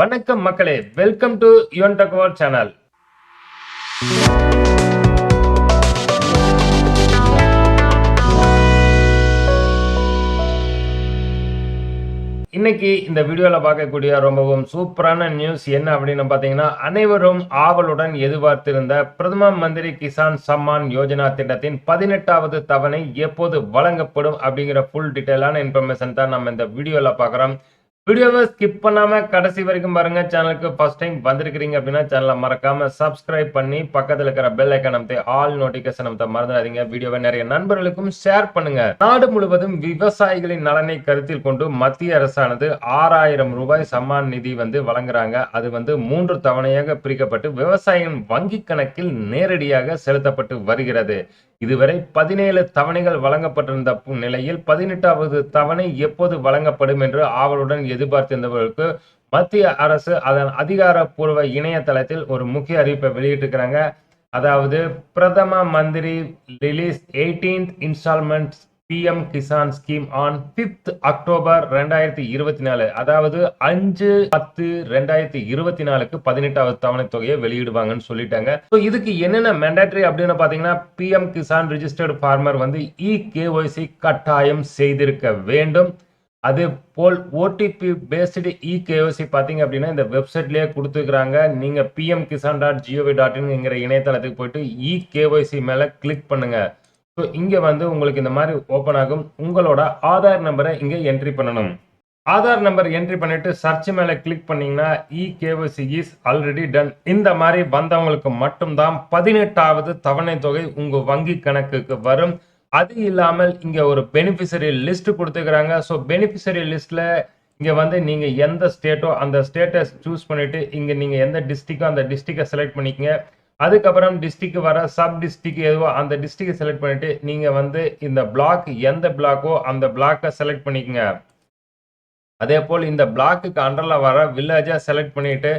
வணக்கம் மக்களே welcome to Yuvan டக்வார் சேனல் இன்னைக்கு இந்த வீடியோல பார்க்கக்கூடிய ரொம்பவும் சூப்பரான நியூஸ் என்ன அப்படின்னு பார்த்தீங்கன்னா அனைவரும் ஆவலுடன் எதிர்பார்த்திருந்த பிரதம மந்திரி கிசான் சம்மான் யோஜனா திட்டத்தின் பதினெட்டாவது தவணை எப்போது வழங்கப்படும் அப்படிங்கிற ஃபுல் டீட்டெயிலான இன்ஃபர்மேஷன் தான் நம்ம இந்த வீடியோல பார்க்குறோம். வீடியோவை ஸ்கிப் பண்ணாம கடைசி வரைக்கும் பாருங்க. சேனலுக்கு ஃபர்ஸ்ட் டைம் வந்திருக்கிறீங்க அப்படின்னா சேனலை மறக்காம சப்ஸ்கிரைப் பண்ணி பக்கத்துல இருக்கிற பெல் ஐக்கன் அமைத்து ஆல் நோட்டிஃபிகேஷன் அமைத்த மறந்துடாதீங்க. வீடியோவை நிறைய நண்பர்களுக்கும் ஷேர் பண்ணுங்க. நாடு முழுவதும் விவசாயிகளின் நலனை கருத்தில் கொண்டு மத்திய அரசானது ஆறாயிரம் ரூபாய் சம்மான் நிதி வந்து வழங்குறாங்க. அது வந்து மூன்று தவணையாக பிரிக்கப்பட்டு விவசாயியின் வங்கி கணக்கில் நேரடியாக செலுத்தப்பட்டு வருகிறது. இதுவரை பதினேழு தவணைகள் வழங்கப்பட்டிருந்த நிலையில் பதினெட்டாவது தவணை எப்போது வழங்கப்படும் என்று ஆவலுடன் எதிர்பார்த்திருந்தவர்களுக்கு மத்திய அரசு அதன் அதிகாரப்பூர்வ இணையதளத்தில் ஒரு முக்கிய அறிவிப்பை வெளியிட்டிருக்கிறாங்க. அதாவது பிரதம மந்திரி release eighteenth installments PM Kisan scheme on fifth October ரெண்டாயிரத்தி இருபத்தி நாலு. அதாவது அஞ்சு பத்து ரெண்டாயிரத்தி இருபத்தி நாலுக்கு பதினெட்டாவது தவணை தொகையை வெளியிடுவாங்கன்னு சொல்லிட்டாங்க. ஸோ இதுக்கு என்னென்ன மேண்டேட்டரி அப்படின்னு பார்த்தீங்கன்னா பிஎம் கிசான் ரிஜிஸ்டர்டு ஃபார்மர் வந்து இ கேஒய்சி கட்டாயம் செய்திருக்க வேண்டும். அதே போல் ஓடிபி பேஸ்டு இ கேஓசி பார்த்தீங்க அப்படின்னா இந்த வெப்சைட்லேயே கொடுத்துருக்குறாங்க நீங்கள் PM Kisan dot GOV dot இன்ங்கிற இணையதளத்துக்கு போயிட்டு இ கேஒய்சி மேலே கிளிக் பண்ணுங்கள் ஸோ இங்கே வந்து உங்களுக்கு இந்த மாதிரி ஓப்பன் ஆகும். உங்களோட ஆதார் நம்பரை இங்கே என்ட்ரி பண்ணணும். ஆதார் நம்பர் என்ட்ரி பண்ணிட்டு சர்ச் மேலே கிளிக் பண்ணீங்கன்னா e KYC is already done இந்த மாதிரி வந்தவங்களுக்கு மட்டும்தான் பதினெட்டாவது தவணை தொகை உங்கள் வங்கி கணக்குக்கு வரும். அது இல்லாமல் இங்கே ஒரு பெனிஃபிஷரி லிஸ்ட் கொடுத்துக்கிறாங்க. ஸோ பெனிஃபிஷரி லிஸ்ட்டில் இங்கே வந்து நீங்கள் எந்த ஸ்டேட்டோ அந்த ஸ்டேட்டை சூஸ் பண்ணிவிட்டு இங்கே நீங்கள் எந்த டிஸ்ட்ரிக்கோ அந்த டிஸ்ட்ரிக்டை செலக்ட் பண்ணிக்கங்க. அதுக்கப்புறம் டிஸ்ட்ரிக் வர சப் டிஸ்ட்ரிக் எதுவோ அந்த டிஸ்ட்ரிக்டை செலக்ட் பண்ணிட்டு நீங்கள் வந்து இந்த பிளாக் எந்த பிளாக்கோ அந்த பிளாக்கை செலக்ட் பண்ணிக்கங்க. அதே போல் இந்த பிளாக்குக்கு அண்டரில் வர வில்லேஜை செலக்ட் பண்ணிவிட்டு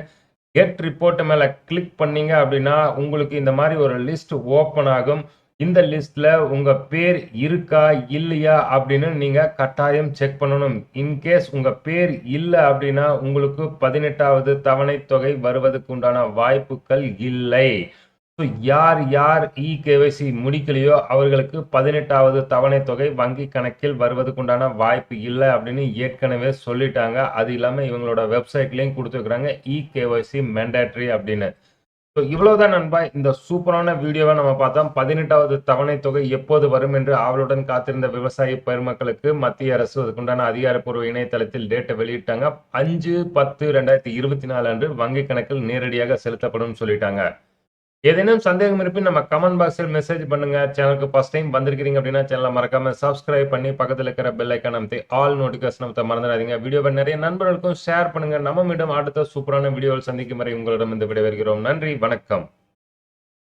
கெட் ரிப்போர்ட் மேலே கிளிக் பண்ணீங்க அப்படின்னா உங்களுக்கு இந்த மாதிரி ஒரு லிஸ்ட் ஓப்பன் ஆகும். இந்த லிஸ்ட்ல உங்க பேர் இருக்கா இல்லையா அப்படின்னு நீங்க கட்டாயம் செக் பண்ணணும். இன்கேஸ் உங்க பேர் இல்லை அப்படின்னா உங்களுக்கு பதினெட்டாவது தவணை தொகை வருவதற்கு உண்டான வாய்ப்புகள் இல்லை. ஸோ யார் யார் இ கேவைசி முடிக்கலையோ அவர்களுக்கு பதினெட்டாவது தவணை தொகை வங்கி கணக்கில் வருவதற்கு உண்டான வாய்ப்பு இல்லை அப்படின்னு ஏற்கனவே சொல்லிட்டாங்க. அது இல்லாமல் இவங்களோட வெப்சைட்லேயும் கொடுத்துருக்குறாங்க. இ கேஒய்சி மெண்டேட்ரி அப்படின்னு. ஸோ இவ்வளவுதான் நண்பா இந்த சூப்பரான வீடியோவை நம்ம பார்த்தோம். பதினெட்டாவது தவணை தொகை எப்போது வரும் என்று ஆவலுடன் காத்திருந்த விவசாய பெருமக்களுக்கு மத்திய அரசு அதுக்குண்டான அதிகாரப்பூர்வ இணையதளத்தில் டேட்டை வெளியிட்டாங்க. அஞ்சு பத்து ரெண்டாயிரத்தி இருபத்தி நாலு அன்று வங்கி கணக்கில் நேரடியாக செலுத்தப்படும் சொல்லிட்டாங்க. ஏதேனும் சந்தேகம் இருப்பின் நம்ம கமெண்ட் பாக்ஸில் மெசேஜ் பண்ணுங்க. சேனலுக்கு ஃபர்ஸ்ட் டைம் வந்திருக்கிறீங்க அப்படின்னா சேனலை மறக்காம சப்ஸ்கிரைப் பண்ணி பக்கத்தில் இருக்கிற பெல் ஐக்கான் அமைத்து ஆல் நோட்டிஃபிகேஷன் அமைத்த மறந்துடாதீங்க. வீடியோவை நிறைய நண்பர்களுக்கும் ஷேர் பண்ணுங்க. நம்ம மீண்டும் அடுத்த சூப்பரான வீடியோவில் சந்திக்கும் வரை உங்களிடம் இந்த விடைபெறுகிறோம். நன்றி வணக்கம்.